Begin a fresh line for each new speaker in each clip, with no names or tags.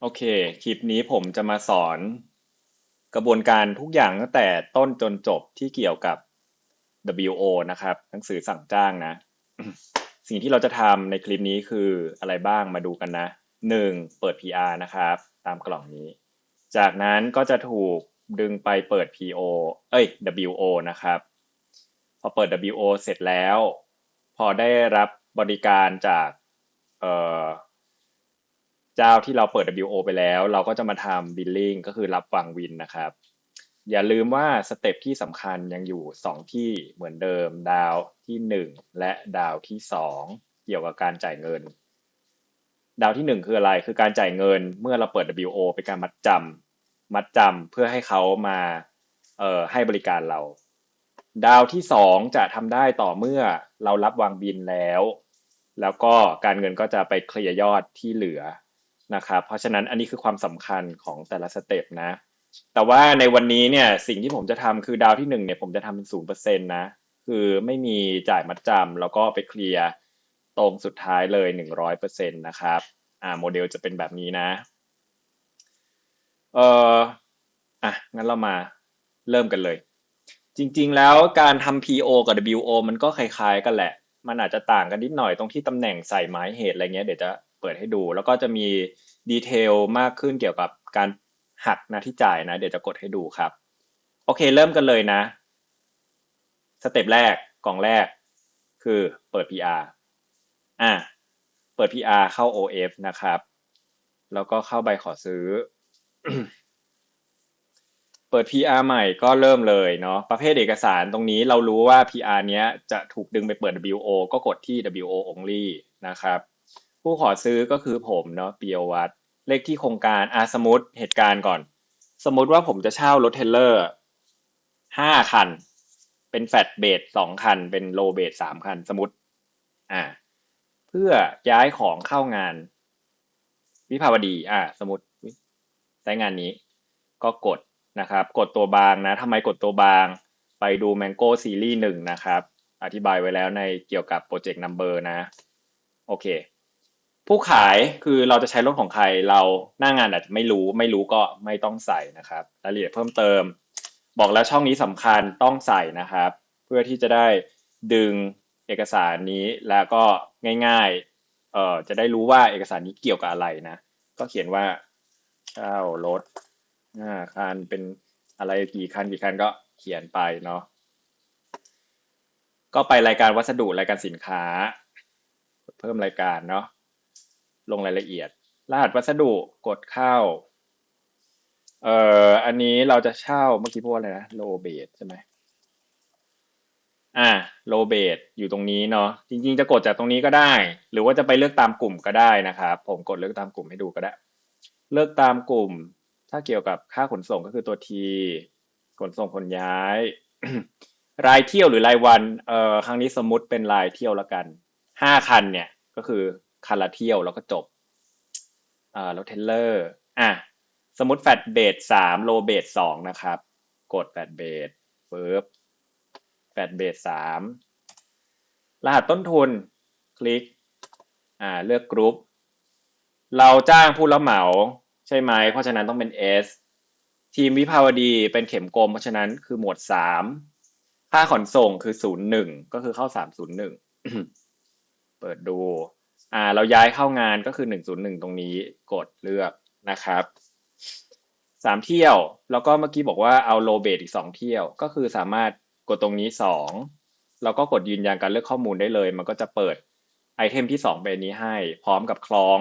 โอเค คลิปนี้ผมจะมาสอน กระบวนการทุกอย่างตั้งแต่ต้นจนจบที่เกี่ยวกับ WO นะครับ หนังสือสั่งจ้างนะ สิ่งที่เราจะทำในคลิปนี้คืออะไรบ้างมาดูกันนะหนึ่งเปิด PR นะครับ ตามกล่องนี้ จากนั้นก็จะถูกดึงไปเปิด PO เอ้ย WO นะครับ พอเปิด WO เสร็จแล้ว พอได้รับบริการจากเอ่อ เจ้าที่เราเปิด WO ไปแล้ว เราก็จะมาทำ billing ก็คือรับวางวินนะครับ อย่าลืมว่าสเต็ปที่สำคัญยังอยู่ 2 ที่เหมือนเดิมดาวที่ 1 และดาวที่ 2 เกี่ยวกับการจ่ายเงิน ดาวที่ 1 คืออะไรคือการจ่ายเงินเมื่อเราเปิด WO เป็นการมัดจำมัดจำเพื่อให้เขามาเอ่อให้บริการเรา ดาวที่ 2 จะทำได้ต่อเมื่อเรารับวางบินแล้ว แล้วก็การเงินก็จะไปเคลียร์ยอดที่เหลือ นะครับเพราะฉะนั้นอันนี้คือความสำคัญของแต่ละสเต็ปนะ แต่ว่าในวันนี้เนี่ยสิ่งที่ผมจะทำคือดาวที่หนึ่งเนี่ยผมจะทำเป็นศูนย์เปอร์เซ็นต์นะคือไม่มีจ่ายมัดจำแล้วก็ไปเคลียร์ตรงสุดท้ายเลยหนึ่งร้อยเปอร์เซ็นต์นะครับอ่าโมเดลจะเป็นแบบนี้นะเอ่ออะงั้นเรามาเริ่มกันเลย จริงๆแล้วการทำ PO กับ WO มันก็คล้ายๆกันแหละ มันอาจจะต่างกันนิดหน่อยตรงที่ตำแหน่งใส่หมายเหตุอะไรเงี้ยเดี๋ยวจะ เปิดให้ดู แล้วก็จะมีดีเทลมากขึ้นเกี่ยวกับการหักหน้าที่จ่ายนะ เดี๋ยวจะกดให้ดูครับ โอเค เริ่มกันเลยนะ สเต็ปแรกกล่องแรก คือเปิด PR อะเปิด PR เข้า OF นะครับ แล้วก็เข้าใบขอซื้อ เปิด PR ใหม่ก็เริ่มเลยเนาะประเภทเอกสารตรงนี้เรารู้ว่า PR เนี้ยจะถูกดึงไปเปิด WO ก็กดที่ WO only นะครับ ผู้ขอซื้อก็คือผมเนาะเปียววัตเลขที่โครงการอาสมมติเหตุการณ์ก่อน สมมติว่าผมจะเช่ารถเทรลเลอร์ห้าคัน เป็นแฟลตเบสสองคัน เป็นโลเบสสามคัน สมมติอ่า เพื่อย้ายของเข้างาน วิภาวดี อ่า สมมติใช้งานนี้ ก็กดนะครับ กดตัวบางนะทำไมกดตัวบาง ไปดู Mango Series หนึ่งนะครับ อธิบายไว้แล้วในเกี่ยวกับ Project Number นะ โอเค ผู้ขายคือเราจะใช้รถของใครเราหน้างานอาจจะไม่รู้ไม่รู้ก็ไม่ต้องใส่นะครับรายละเอียดเพิ่มเติม บอกแล้วช่องนี้สำคัญต้องใส่นะครับ เพื่อที่จะได้ดึงเอกสารนี้แล้วก็ง่ายๆเอ่อจะได้รู้ว่าเอกสารนี้เกี่ยวกับอะไรนะ ก็เขียนว่าเช่ารถห้าคันเป็นอะไรกี่คันกี่คันก็เขียนไปเนาะก็ไปรายการวัสดุรายการสินค้า เพิ่มรายการเนาะ ลงรายละเอียด รหัสวัสดุกดเข้า เอ่ออันนี้เราจะเช่าเมื่อกี้พูดว่าอะไรนะโลเบสใช่ไหมอ่าโลเบสอยู่ตรงนี้เนาะจริง ๆ จะกดจากตรงนี้ก็ได้ หรือว่าจะไปเลือกตามกลุ่มก็ได้นะครับ ผมกดเลือกตามกลุ่มให้ดูก็ได้ เลือกตามกลุ่ม ถ้าเกี่ยวกับค่าขนส่งก็คือตัว T ขนส่งขนย้าย รายเที่ยวหรือรายวันเอ่อครั้งนี้สมมติเป็นรายเที่ยวละกันห้าคันเนี่ยก็คือ คันละเที่ยวแล้วก็จบอ่ารเทเลอร์อะสมมติแฟตเบสสามโลเบสสองนะครับ กดแฟตเบสปึ๊บแฟตเบสสามรหัสต้นทุนคลิกอ่าเลือกกรุ๊ปเราจ้างผู้รับเหมาใช่ไหม เพราะฉะนั้นต้องเป็น S ทีมวิภาวดีเป็นเข็มกลม เพราะฉะนั้นคือหมวดสามค่าขนส่งคือศูนย์หนึ่งก็คือเข้าสามศูนย์หนึ่งเปิดดู อ่าเราย้ายเข้างานก็คือหนึ่งศูนย์หนึ่งตรงนี้กดเลือกนะครับสามเที่ยวแล้วก็เมื่อกี้บอกว่าเอาโลเบตอีกสองเที่ยว ก็คือสามารถกดตรงนี้สองแล้วก็กดยืนยันการเลือกข้อมูลได้เลย มันก็จะเปิดไอเทมที่สองเป็นนี้ให้ พร้อมกับคล้อง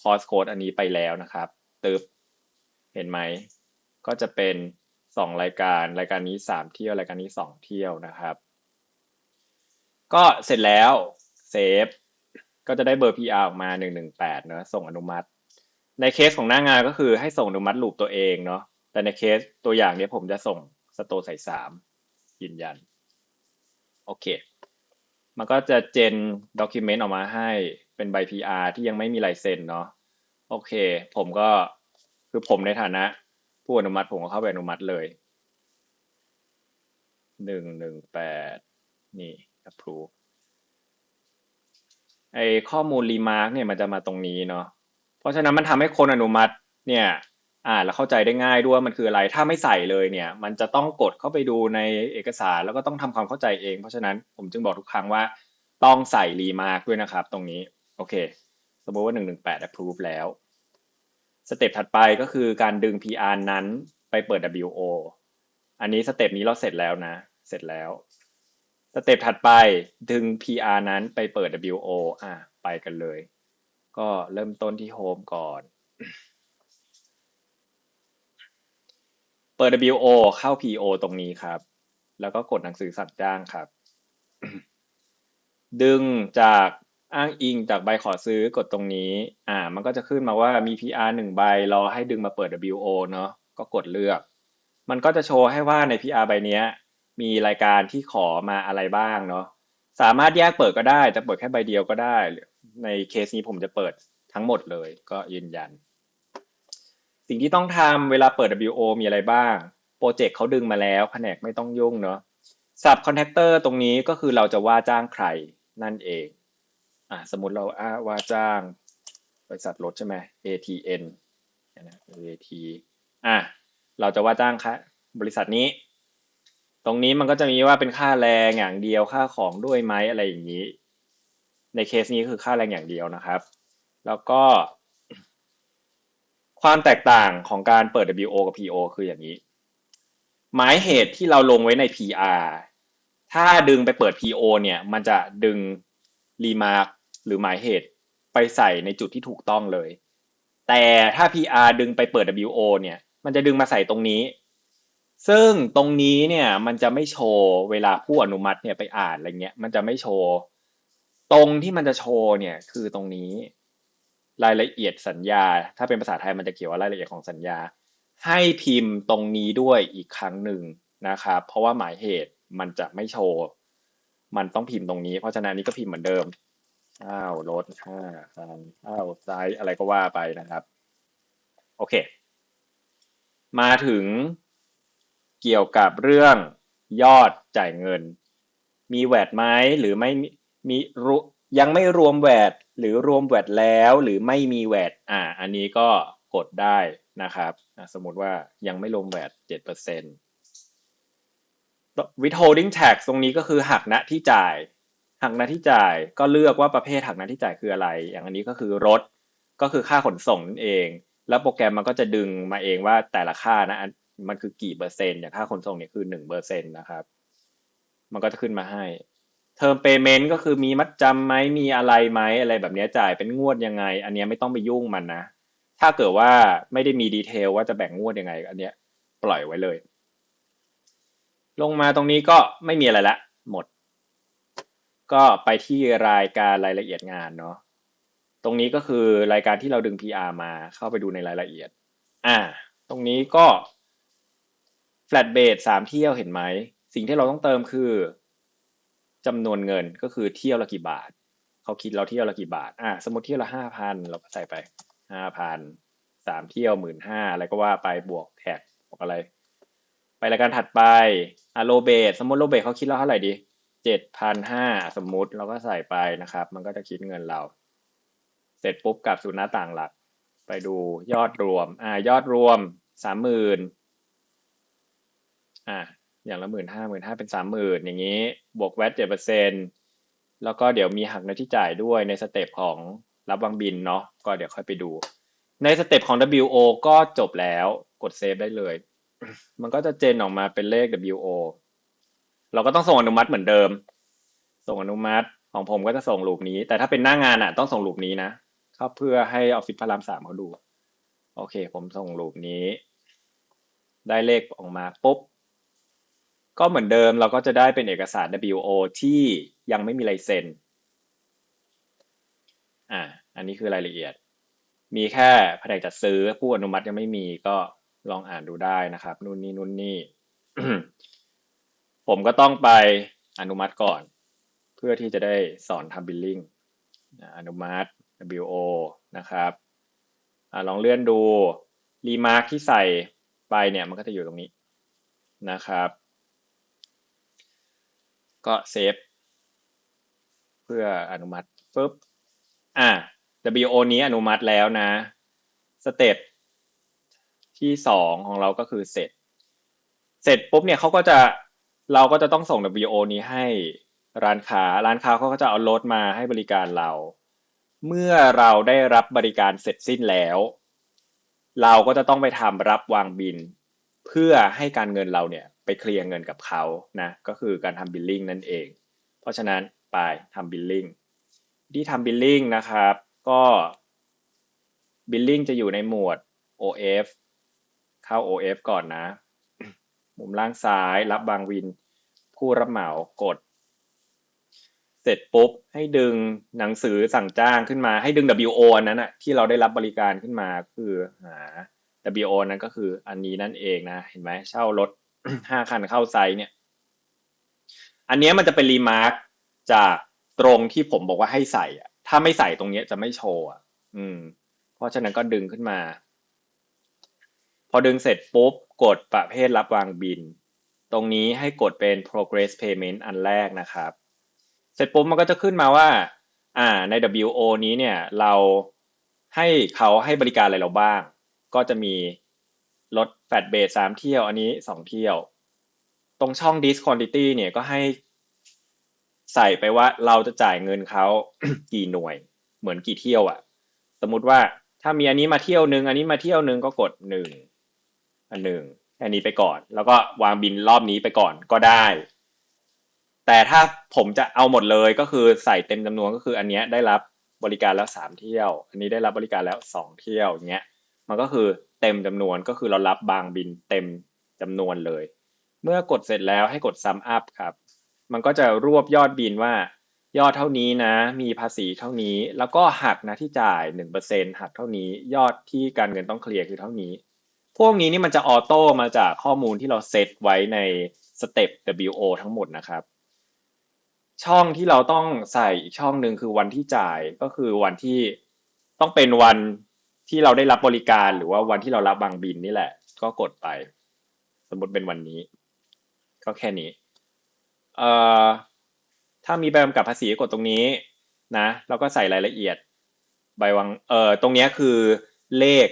คอสโค้ดอันนี้ไปแล้วนะครับตึบเห็นไหม ก็จะเป็นสองรายการรายการนี้สามเที่ยวรายการนี้สองเที่ยวนะครับ ก็เสร็จแล้วเซฟ ก็จะได้เบอร์ PR ออกมา 118เนอะส่งอนุมัติ ในเคสของหน้างานก็คือให้ส่งอนุมัติลูปตัวเองเนาะแต่ในเคสตัวอย่างเนี้ยผมจะส่งสโตใส่สามยืนยัน โอเค มันก็จะเจนด็อกิเมนต์ออกมาให้เป็นใบ PR ที่ยังไม่มีลายเซ็นเนาะโอเค ผมก็คือผมในฐานะ ผู้อนุมัติผมก็เข้าไปอนุมัติเลยหนึ่งหนึ่งแปดนี่ approve ไอข้อมูลรีมาร์กเนี่ยมันจะมาตรงนี้เนาะเพราะฉะนั้นมันทำให้คนอนุมัติเนี่ยอ่านแล้วเข้าใจได้ง่ายด้วยมันคืออะไรถ้าไม่ใส่เลยเนี่ย มันจะต้องกดเข้าไปดูในเอกสารแล้วก็ต้องทำความเข้าใจเอง เพราะฉะนั้นผมจึงบอกทุกครั้งว่าต้องใส่รีมาร์กด้วยนะครับ ตรงนี้โอเค สมมติว่า118 approve แล้วสเต็ปถัดไปก็คือการดึง PR นั้นไปเปิด WO อันนี้สเต็ปนี้เราเสร็จแล้วนะ เสร็จแล้ว สเต็ปถัดไปดึง PR นั้นไปเปิด WO อะไปกันเลย ก็เริ่มต้นที่โฮมก่อน เปิด WO เข้า PO ตรงนี้ครับ แล้วก็กดหนังสือสั่งจ้างครับ ดึงจากอ้างอิงจากใบขอซื้อกดตรงนี้ อ่า มันก็จะขึ้นมาว่ามี PR หนึ่งใบรอให้ดึงมาเปิด WO เนาะก็กดเลือก มันก็จะโชว์ให้ว่าใน PR ใบเนี้ย มีรายการที่ขอมาอะไรบ้างเนาะสามารถแยกเปิดก็ได้ จะเปิดแค่ใบเดียวก็ได้ ในเคสนี้ผมจะเปิดทั้งหมดเลย ก็ยืนยัน สิ่งที่ต้องทำเวลาเปิด WO มีอะไรบ้าง โปรเจกต์เขาดึงมาแล้วแผนกไม่ต้องยุ่งเนาะสับคอนแทคเตอร์ตรงนี้ก็คือเราจะว่าจ้างใครนั่นเองอ่าสมมติเราอาว่าจ้างบริษัทรถใช่ไหม ATN นะ AT อะเราจะว่าจ้างค่ะบริษัทนี้ ตรงนี้มันก็จะมีว่าเป็นค่าแรงอย่างเดียวค่าของด้วยไหมอะไรอย่างนี้ ในเคสนี้คือค่าแรงอย่างเดียวนะครับ แล้วก็ ความแตกต่างของการเปิด WO กับ PO คืออย่างนี้ หมายเหตุที่เราลงไว้ใน PR ถ้าดึงไปเปิด PO เนี่ย มันจะดึง remark หรือหมายเหตุไปใส่ในจุดที่ถูกต้องเลย แต่ถ้า PR ดึงไปเปิด WO เนี่ย มันจะดึงมาใส่ตรงนี้ ซึ่งตรงนี้เนี่ยมันจะไม่โชว์เวลาผู้อนุมัติเนี่ยไปอ่านอะไรเงี้ยมันจะไม่โชว์ ตรงที่มันจะโชว์เนี่ยคือตรงนี้รายละเอียดสัญญา ถ้าเป็นภาษาไทยมันจะเขียนว่ารายละเอียดของสัญญา ให้พิมพ์ตรงนี้ด้วยอีกครั้งหนึ่งนะครับเพราะว่าหมายเหตุมันจะไม่โชว์ มันต้องพิมพ์ตรงนี้ เพราะฉะนั้นนี้ก็พิมพ์เหมือนเดิมอ้าวรถห้าคันอ้าวไซส์อะไรก็ว่าไปนะครับ โอเค มาถึง เกี่ยวกับเรื่องยอดจ่ายเงิน มีแวดไหมหรือไม่มียังไม่รวมแวดหรือรวมแวดแล้วหรือไม่มีแวดอ่า อันนี้ก็กดได้นะครับสมมติว่ายังไม่รวมแวดเจ็ดเปอร์เซ็นต์ withholding tax ตรงนี้ก็คือหักณที่จ่ายหักณที่จ่ายก็เลือกว่าประเภทหักณที่จ่ายคืออะไร อย่างอันนี้ก็คือรถก็คือค่าขนส่งนั่นเอง แล้วโปรแกรมมันก็จะดึงมาเองว่าแต่ละค่านะ มันคือกี่เปอร์เซ็นต์อย่างค่าขนส่งเนี่ยคือหนึ่งเปอร์เซ็นต์นะครับ มันก็จะขึ้นมาให้เทอมเปเมนต์ก็คือมีมัดจำไหมมีอะไรไหมอะไรแบบนี้จ่ายเป็นงวดยังไง อันนี้ไม่ต้องไปยุ่งมันนะ ถ้าเกิดว่าไม่ได้มีดีเทลว่าจะแบ่งงวดยังไง อันเนี้ยปล่อยไว้เลย ลงมาตรงนี้ก็ไม่มีอะไรละ หมด ก็ไปที่รายการรายละเอียดงานเนาะตรงนี้ก็คือรายการที่เราดึง PR มาเข้าไปดูในรายละเอียด อ่า ตรงนี้ก็ flat base สามเที่ยวเห็นไหม สิ่งที่เราต้องเติมคือจำนวนเงินก็คือเที่ยวละกี่บาท เขาคิดเราเที่ยวละกี่บาท อ่าสมมติเที่ยวละห้าพันเราก็ใส่ไปห้าพันสามเที่ยวหมื่นห้าอะไรก็ว่าไปบวกแท็กบวกอะไร ไปรายการถัดไปอะโลเบสสมมติโลเบสเขาคิดเราเท่าไหร่ดีเจ็ดพันห้าสมมติเราก็ใส่ไปนะครับ มันก็จะคิดเงินเรา เสร็จปุ๊บกลับสู่หน้าต่างหลัก ไปดูยอดรวม อ่ายอดรวมสามหมื่น อ่าอย่างละหมื่นห้าหมื่นห้าเป็นสามหมื่นอย่างนี้ บวกแวตเจ็ดเปอร์เซ็นแล้วก็เดี๋ยวมีหักในที่จ่ายด้วยในสเต็ปของรับวางบินเนาะก็เดี๋ยวค่อยไปดู ในสเต็ปของ WO ก็จบแล้วกดเซฟได้เลย มันก็จะเจนออกมาเป็นเลข WO เราก็ต้องส่งอนุมัติเหมือนเดิม ส่งอนุมัติของผมก็จะส่งลูปนี้ แต่ถ้าเป็นหน้างานอะ ต้องส่งลูปนี้นะเข้าเพื่อให้ออฟฟิศพระรามสามเขาดู โอเค ผมส่งลูปนี้ ได้เลขออกมาปุ๊บ ก็เหมือนเดิมเราก็จะได้เป็นเอกสาร WO ที่ยังไม่มีลายเซ็น อ่า อันนี้คือรายละเอียด มีแค่แผนกจัดซื้อผู้อนุมัติยังไม่มีก็ลองอ่านดูได้นะครับ นู่นนี่นู่นนี่ ผมก็ต้องไปอนุมัติก่อน เพื่อที่จะได้สอนทำบิลลิ่งอนุมัติ WO นะครับอลองเลื่อนดูรีมาร์คที่ใส่ไปเนี่ยมันก็จะอยู่ตรงนี้นะครับ ก็เซฟเพื่ออนุมัติปุ๊บอะ WO นี้อนุมัติแล้วนะสเต็ปที่สองของเราก็คือเสร็จ เสร็จปุ๊บเนี่ยเขาก็จะเราก็จะต้องส่ง WO นี้ให้ร้านค้า ร้านค้าเขาก็จะเอารถมาให้บริการเรา เมื่อเราได้รับบริการเสร็จสิ้นแล้ว เราก็จะต้องไปทำรับวางบิน เพื่อให้การเงินเราเนี่ย ไปเคลียร์เงินกับเขานะก็คือการทำบิลลิ่งนั่นเอง เพราะฉะนั้นไปทำบิลลิ่งที่ทำบิลลิ่งนะครับก็บิลลิ่งจะอยู่ในหมวด OF เข้า OF ก่อนนะ มุมล่างซ้ายรับบางวิน ผู้รับเหมากด เสร็จปุ๊บให้ดึงหนังสือสั่งจ้างขึ้นมาให้ดึง WO อันนั้นอะที่เราได้รับบริการขึ้นมาคือหา WO นั้นก็คืออันนี้นั่นเองนะ เห็นไหมเช่ารถ ห้าคันเข้าไซต์เนี่ย อันเนี้ยมันจะเป็นรีมาร์กจากตรงที่ผมบอกว่าให้ใส่อะถ้าไม่ใส่ตรงเนี้ยจะไม่โชว์อะอืม เพราะฉะนั้นก็ดึงขึ้นมา พอดึงเสร็จปุ๊บ กดประเภทรับวางบิน ตรงนี้ให้กดเป็น progress payment อันแรกนะครับ เสร็จปุ๊บมันก็จะขึ้นมาว่า อ่า ใน WO นี้เนี่ย เราให้เขาให้บริการอะไรเราบ้าง ก็จะมี รถแฟดเบสสามเที่ยวอันนี้สองเที่ยว ตรงช่อง dis quantity เนี่ยก็ให้ใส่ไปว่าเราจะจ่ายเงินเขากี่หน่วย เหมือนกี่เที่ยวอะสมมติว่าถ้ามีอันนี้มาเที่ยวหนึ่งอันนี้มาเที่ยวหนึ่งก็กดหนึ่งอันหนึ่งอันนี้ไปก่อน แล้วก็วางบินรอบนี้ไปก่อนก็ได้ แต่ถ้าผมจะเอาหมดเลยก็คือใส่เต็มจำนวนก็คืออันเนี้ยได้รับบริการแล้วสามเที่ยว อันนี้ได้รับบริการแล้วสองเที่ยวอย่างเงี้ย มันก็คือ เต็มจำนวนก็คือเรารับบางบินเต็มจำนวนเลย เมื่อกดเสร็จแล้วให้กด sum up ครับ มันก็จะรวบยอดบินว่ายอดเท่านี้นะ มีภาษีเท่านี้ แล้วก็หักนะที่จ่ายหนึ่งเปอร์เซ็นหักเท่านี้ ยอดที่การเงินต้องเคลียร์คือเท่านี้ พวกนี้นี่มันจะออโต้มาจากข้อมูลที่เราเซตไว้ในสเต็ป WO ทั้งหมดนะครับ ช่องที่เราต้องใส่อีกช่องหนึ่งคือวันที่จ่ายก็คือวันที่ต้องเป็นวัน ที่เราได้รับบริการหรือว่าวันที่เรารับบางบินนี่แหละ ก็กดไป สมมติเป็นวันนี้ ก็แค่นี้เอ่อถ้ามีใบกำกับภาษีกดตรงนี้นะแล้วก็ใส่รายละเอียด ใบวางเอ่อตรงนี้คือเลข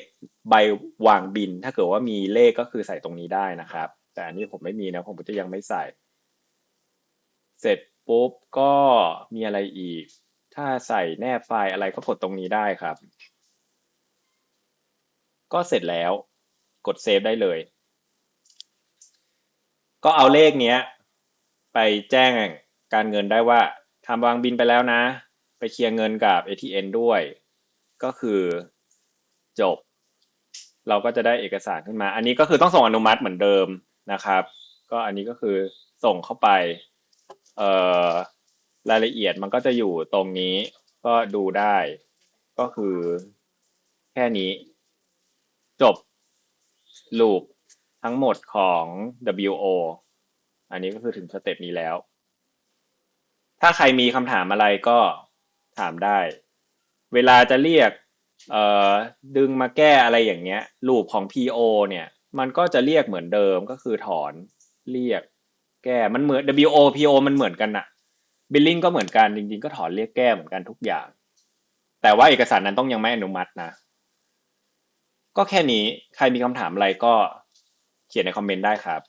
ใบวางบิน ถ้าเกิดว่ามีเลขก็คือใส่ตรงนี้ได้นะครับ แต่อันนี้ผมไม่มีนะผมก็จะยังไม่ใส่ เสร็จปุ๊บก็มีอะไรอีก ถ้าใส่แนบไฟล์อะไรก็กดตรงนี้ได้ครับ ก็เสร็จแล้ว กดเซฟได้เลย ก็เอาเลขเนี้ย ไปแจ้งการเงินได้ว่าทำวางบินไปแล้วนะ ไปเคลียร์เงินกับ ATN ด้วย ก็คือจบ เราก็จะได้เอกสารขึ้นมา อันนี้ก็คือต้องส่งอนุมัติเหมือนเดิมนะครับ ก็อันนี้ก็คือส่งเข้าไปเอ่อรายละเอียดมันก็จะอยู่ตรงนี้ก็ดูได้ ก็คือแค่นี้ จบลูปทั้งหมดของ WO อันนี้ก็คือถึงสเต็ปนี้แล้ว ถ้าใครมีคำถามอะไรก็ถามได้ เวลาจะเรียกดึงมาแก้อะไรอย่างเงี้ย ลูปของ PO เนี่ย มันก็จะเรียกเหมือนเดิมก็คือถอนเรียกแก้มันเหมือน WO PO มันเหมือนกันอะ Billing ก็เหมือนกันจริงๆ ก็ถอนเรียกแก้เหมือนกันทุกอย่าง แต่ว่าเอกสารนั้นต้องยังไม่อนุมัตินะ ก็แค่นี้ใครมีคำถามอะไรก็เขียนในคอมเมนต์ได้ครับ